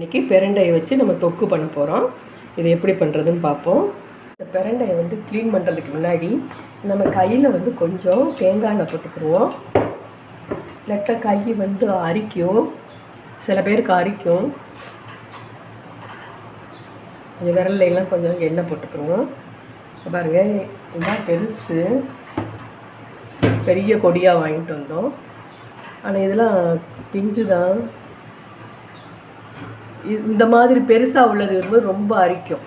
இன்றைக்கி பெரண்டையை வச்சு நம்ம தொக்கு பண்ண போகிறோம் இது எப்படி பண்ணுறதுன்னு பார்ப்போம். இந்த பெரண்டையை வந்து க்ளீன் பண்ணுறதுக்கு முன்னாடி நம்ம கையில் வந்து கொஞ்சம் தேங்காய் எண்ணெய் போட்டுக்குருவோம். லெட்ட கை வந்து அரிக்கும். சில பேருக்கு அரிக்கும். கொஞ்சம் விரலையெல்லாம் கொஞ்சம் எண்ணெய் போட்டுக்கிடுவோம் பாருங்கள் பாருங்க இதுதான் பெருசு. பெரிய கொடியாக வாங்கிட்டு வந்தோம். ஆனால் இதெல்லாம் பிஞ்சு தான் இந்த மாதிரி பெருசாக உள்ளது வந்து ரொம்ப அரிக்கும்.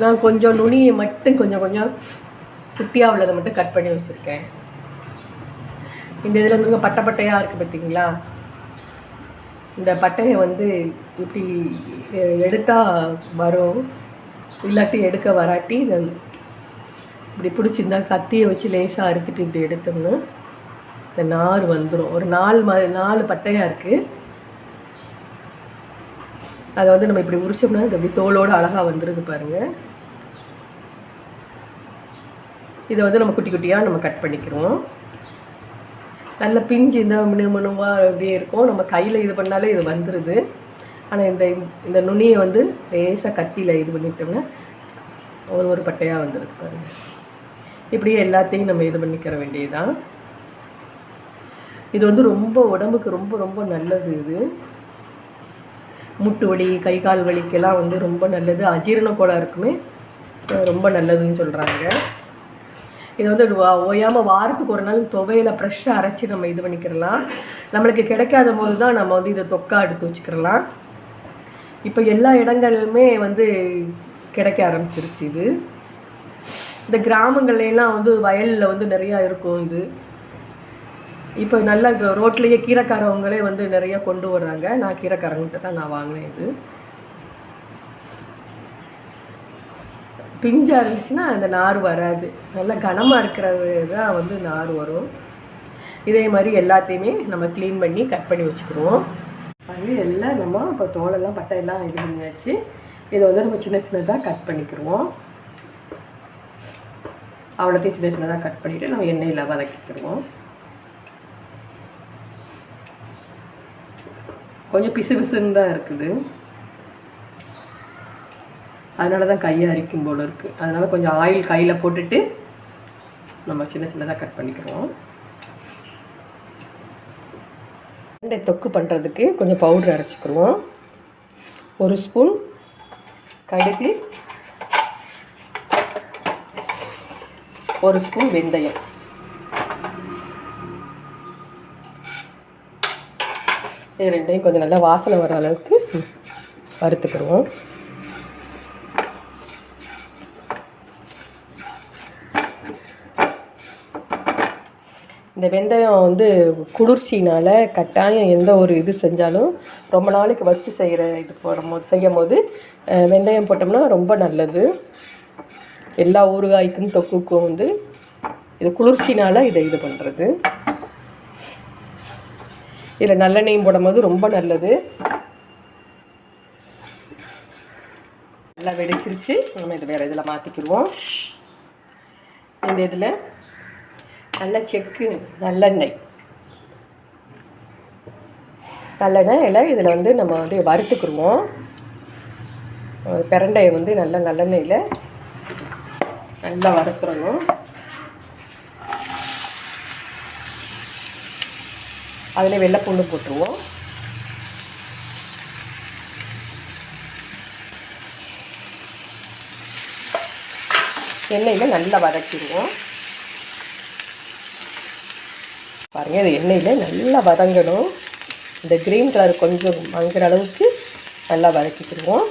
நான் கொஞ்சம் நுனியை மட்டும் கொஞ்சம் கொஞ்சம் குட்டியாக உள்ளதை மட்டும் கட் பண்ணி வச்சுருக்கேன். இந்த இதில் வந்து பட்டை பட்டையாக இருக்குது பார்த்தீங்களா? இந்த பட்டையை வந்து இப்படி எடுத்தால் வரும். இல்லாட்டி எடுக்க வராட்டி இப்படி பிடிச்சிருந்தா கத்தியை வச்சு லேசாக அறுத்துட்டு இப்படி எடுத்தோம்னா இந்த நார் வந்துடும் ஒரு நாலு மாதிரி நாலு பட்டையாக இருக்குது அதை வந்து நம்ம இப்படி உரிச்சோம்னா இது அப்படி தோலோடு அழகாக வந்துடுது பாருங்கள் இதை வந்து நம்ம குட்டி குட்டியாக நம்ம கட் பண்ணிக்கிறோம். நல்ல பிஞ்சு இந்த மினு மினுவாக அப்படியே இருக்கும். நம்ம கையில் இது பண்ணாலே இது வந்துடுது ஆனால் இந்த இந்த நுனியை வந்து லேசாக கத்தியில் இது பண்ணிட்டோம்னா ஒரு ஒரு பட்டையாக வந்துடுது பாருங்க. இப்படியே எல்லாத்தையும் நம்ம இது பண்ணிக்கிற வேண்டியதுதான். இது வந்து ரொம்ப உடம்புக்கு ரொம்ப ரொம்ப நல்லது இது. மூட்டு வலி கை கால் வலிக்கெல்லாம் வந்து ரொம்ப நல்லது. அஜீரண கோளாறுக்குமே ரொம்ப நல்லதுன்னு சொல்கிறாங்க இது வந்து ஓயாமல் வாரத்துக்கு ஒரு நாள் துவையில் ஃப்ரெஷ்ஷாக அரைச்சி நம்ம இது பண்ணிக்கிறலாம். நம்மளுக்கு கிடைக்காத போது தான் நம்ம வந்து இதை தொக்கா எடுத்து வச்சுக்கிறலாம். இப்போ எல்லா இடங்களுமே வந்து கிடைக்க ஆரம்பிச்சிருச்சு இது. இந்த கிராமங்கள்லாம் வந்து வயலில் வந்து நிறையா இருக்கும் இது. இப்போ நல்லா ரோட்லேயே கீரைக்காரவங்களே வந்து நிறைய கொண்டு வர்றாங்க. நான் கீரைக்காரங்கிட்ட தான் நான் வாங்கினேன் இது. பிஞ்சாக இருந்துச்சுன்னா அந்த நார் வராது. நல்லா கனமாக இருக்கிறது தான் வந்து நார் வரும். இதே மாதிரி எல்லாத்தையுமே நம்ம க்ளீன் பண்ணி கட் பண்ணி வச்சுக்கிடுவோம் அது எல்லாம் நம்ம இப்போ தோலெல்லாம் பட்டை எல்லாம் இது பண்ணியாச்சு. இதை வந்து நம்ம சின்ன சின்னதாக கட் பண்ணிக்கிடுவோம் அவ்வளோத்தையும் சின்ன சின்னதாக கட் பண்ணிவிட்டு நம்ம எண்ணெயில் வதக்கிக்கிடுவோம் கொஞ்சம் பிசு பிசுன்னு தான் இருக்குது. அதனால தான் கையை அரிக்கும் போல் இருக்குது அதனால் கொஞ்சம் ஆயில் கையில் போட்டுட்டு நம்ம சின்ன சின்னதாக கட் பண்ணிக்கிறோம். இந்த தொக்கு பண்ணுறதுக்கு கொஞ்சம் பவுடர் அரைச்சிக்கிடுவோம் ஒரு ஸ்பூன் கடுகு. ஒரு ஸ்பூன் வெந்தயம். இது ரெண்டையும் கொஞ்சம் நல்லா வாசனை வர அளவுக்கு வறுத்துக்கிடுவோம். இந்த வெந்தயம் வந்து குளிர்ச்சினால் கட்டாயம் எந்த ஒரு இது செஞ்சாலும் ரொம்ப நாளைக்கு வச்சு செய்கிற இது போடும்போது செய்யும் போது வெந்தயம் போட்டோம்னா ரொம்ப நல்லது. எல்லா ஊறுகாய்க்கும் தொக்குக்கும் வந்து இது குளிர்ச்சினால் இதை இது பண்ணுறது இதில் நல்லெண்ணெயும் போடும்போது ரொம்ப நல்லது. நல்லா வெடிச்சிருச்சு. நம்ம இது வேறு இதில் மாற்றிக்கிடுவோம் இந்த இதில் நல்ல செக்கு நல்லெண்ணெய். நல்லெண்ணெயில் இதில் வந்து நம்ம வந்து வறுத்துக்கிடுவோம். பிரண்டையை வந்து நல்ல நல்லெண்ணெயில் நல்லா வறுத்துடணும். அதில் வெள்ளைப்பூண்டு போட்டுருவோம். எண்ணெயில் நல்லா வதக்கிடுவோம். பாருங்கள் இது எண்ணெயில் நல்லா வதங்கணும். இந்த க்ரீன் கலர் கொஞ்சம் மங்குற அளவுக்கு நல்லா வதக்கிக்கிடுவோம்.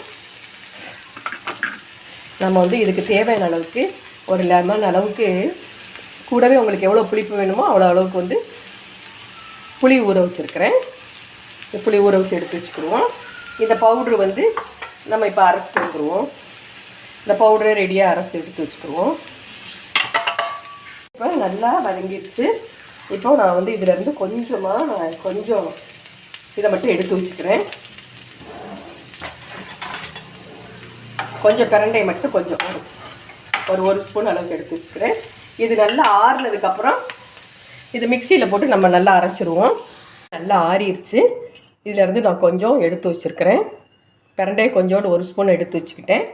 நம்ம வந்து இதுக்கு தேவையான அளவுக்கு ஒரு லெமன் அளவுக்கு கூடவே உங்களுக்கு எவ்வளோ புளிப்பு வேணுமோ அவ்வளோ அளவுக்கு வந்து புளி ஊற வச்சுருக்கிறேன். இந்த புளி ஊற வச்சு எடுத்து வச்சுக்கிடுவோம். இந்த பவுட்ரு வந்து நம்ம இப்போ அரைச்சிட்டு வந்துடுவோம் இந்த பவுடரை ரெடியாக அரைச்சி எடுத்து வச்சுக்கிடுவோம். இப்போ நல்லா வதங்கிடுச்சு. இப்போ நான் வந்து இதிலேருந்து கொஞ்சமாக நான் கொஞ்சம் இதை மட்டும் எடுத்து வச்சுக்கிறேன். கொஞ்சம் பிரண்டை மட்டும் கொஞ்சம் ஒரு ஒரு ஒரு ஸ்பூன் அளவுக்கு எடுத்து வச்சுக்கிறேன். இது நல்லா ஆறுனதுக்கப்புறம் இது மிக்சியில் போட்டு நம்ம நல்லா அரைச்சிருவோம். நல்லா ஆறிடுச்சு இதிலேருந்து நான் கொஞ்சம் எடுத்து வச்சுருக்கிறேன். பிரண்டையை கொஞ்சோண்டு ஒரு ஸ்பூன் எடுத்து வச்சுக்கிட்டேன்.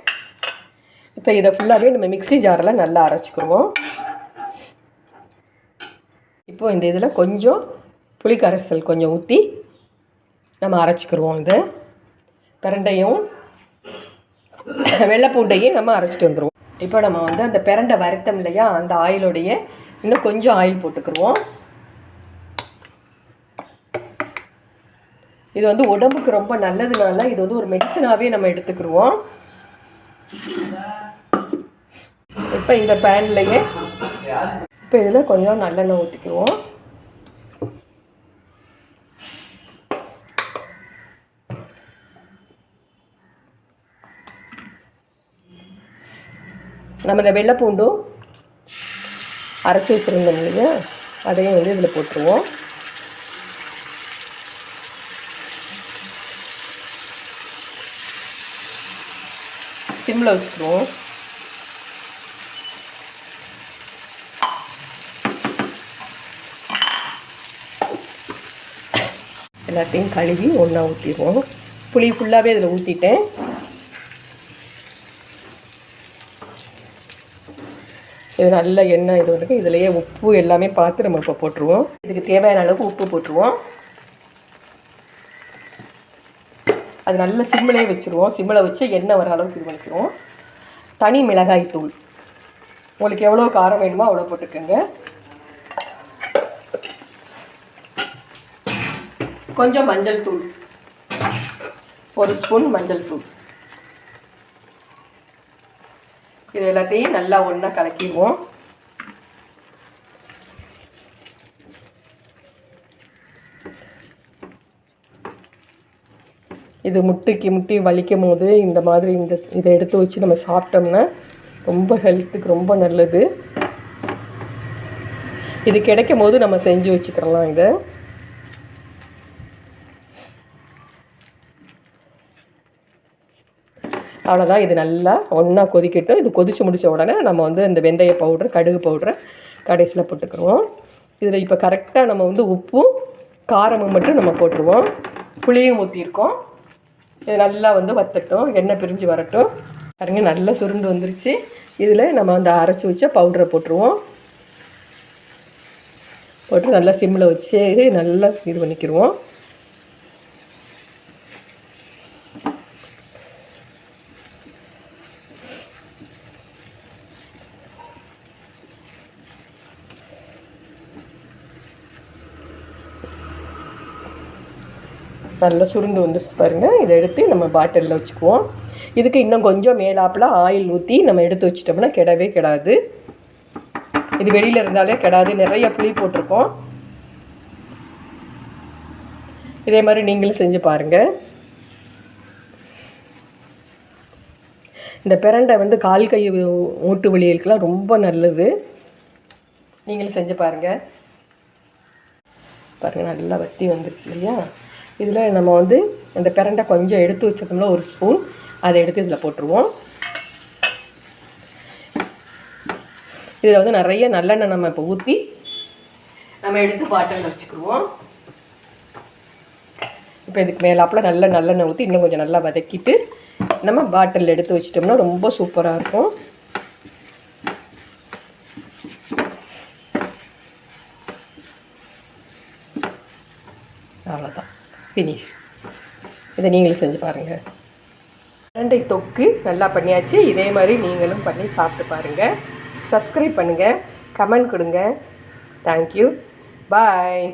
இப்போ இதை ஃபுல்லாகவே நம்ம மிக்ஸி ஜாரில் நல்லா அரைச்சிக்கிடுவோம் இப்போ இந்த இதில் கொஞ்சம் புளி கரைசல் கொஞ்சம் ஊற்றி நம்ம அரைச்சிக்கிடுவோம் இது. பிரண்டையும் வெள்ளைப்பூண்டையும் நம்ம அரைச்சிட்டு வந்துடுவோம் இப்போ நம்ம வந்து அந்த பிரண்டை வறுத்தம் இல்லையா? அந்த ஆயிலுடைய இன்னும் கொஞ்சம் ஆயில் போட்டுக்கிடுவோம் இது வந்து உடம்புக்கு ரொம்ப நல்லதுனால இது வந்து ஒரு மெடிசனாகவே நம்ம எடுத்துக்கிடுவோம் இப்போ இந்த பேன்லையே இப்போ இதில் கொஞ்சம் நல்லெண்ணெய் ஊற்றிக்குவோம் நம்ம இந்த வெள்ளைப்பூண்டும் அரைச்சி வச்சுருந்தோம் இல்லையா அதையும் வந்து இதில் போட்டுருவோம். சிம்மில் வச்சுருவோம். எல்லாத்தையும் கழுவி ஒன்றா ஊற்றிடுவோம் புளி ஃபுல்லாகவே இதில் ஊற்றிட்டேன் இது நல்ல எண்ணெய் இது வந்து இதுலேயே உப்பு எல்லாமே பார்த்து நம்ம இப்போ போட்டுருவோம். இதுக்கு தேவையான அளவுக்கு உப்பு போட்டுருவோம். அது நல்ல சிம்மிலே வச்சுருவோம். சிம்மில் வச்சு எண்ணெய் வர அளவுக்கு இது பண்ணிக்கிறோம் தனி மிளகாய் தூள். உங்களுக்கு எவ்வளோ காரம் வேணுமோ அவ்வளோ போட்டுக்கோங்க. கொஞ்சம் மஞ்சள் தூள். ஒரு ஸ்பூன் மஞ்சள் தூள். இது எல்லாத்தையும் நல்லா ஒன்றா கலக்கிடுவோம். இது முட்டைக்கு முட்டி வலிக்கும் போது இந்த மாதிரி இந்த இதை எடுத்து வச்சு நம்ம சாப்பிட்டோம்னா ரொம்ப ஹெல்த்துக்கு ரொம்ப நல்லது. இது கிடைக்கும் போது நம்ம செஞ்சு வச்சுக்கலாம் இதை. அவ்வளோதான் இது நல்லா ஒன்றா கொதிக்கட்டும். இது கொதித்து முடித்த உடனே நம்ம வந்து இந்த வெந்தய பவுட்ரு கடுகு பவுட்ரு கடைசியில் போட்டுக்கிறோம் இதில் இப்போ கரெக்டாக நம்ம வந்து உப்பும் காரமும் மட்டும் நம்ம போட்டுருவோம். புளியும் ஊற்றிருக்கோம் இது நல்லா வந்து வத்தட்டும். எண்ணெய் பிரிஞ்சு வரட்டும். பாருங்க நல்லா சுருண்டு வந்துருச்சு. இதில் நம்ம அந்த அரைச்சி வச்ச பவுடரை போட்டுருவோம். போட்டு நல்லா சிம்மில் வச்சு நல்லா இது பண்ணிக்கிடுவோம். நல்லா சுருண்டு வந்துருச்சு பாருங்கள் இதை எடுத்து நம்ம பாட்டிலில் வச்சுக்குவோம். இதுக்கு இன்னும் கொஞ்சம் மேலாப்பில் ஆயில் ஊற்றி நம்ம எடுத்து வச்சிட்டோம்னா கெடவே கெடாது. இது வெளியில் இருந்தாலே கெடாது. நிறைய புளி போட்டிருக்கோம். இதே மாதிரி நீங்களும் செஞ்சு பாருங்கள் இந்த பிரண்டை வந்து கால் கை மூட்டு வலிகளுக்கெல்லாம் ரொம்ப நல்லது. நீங்களும் செஞ்சு பாருங்கள் பாருங்கள் நல்லா வட்டி வந்துருச்சு இல்லையா? இதில் நம்ம வந்து அந்த பிரண்டை கொஞ்சம் எடுத்து வச்சிருந்தோம்னா ஒரு ஸ்பூன். அதை எடுத்து இதில் போட்டுருவோம். இதில் வந்து நிறைய நல்லெண்ணெய் நம்ம இப்போ ஊற்றி நம்ம எடுத்து பாட்டில் வச்சுக்கிடுவோம் இப்போ இதுக்கு மேலாப்பில் நல்ல நல்லெண்ணெய் ஊற்றி இன்னும் கொஞ்சம் நல்லா வதக்கிட்டு நம்ம பாட்டில் எடுத்து வச்சிட்டோம்னா ரொம்ப சூப்பராக இருக்கும். அவ்வளோதான் ஃபினிஷ் இதை நீங்களும் செஞ்சு பாருங்கள் இரண்டை தொக்கு நல்லா பண்ணியாச்சு. இதே மாதிரி நீங்களும் பண்ணி சாப்பிட்டு பாருங்கள் சப்ஸ்கிரைப் பண்ணுங்கள் கமெண்ட் கொடுங்க. Thank you bye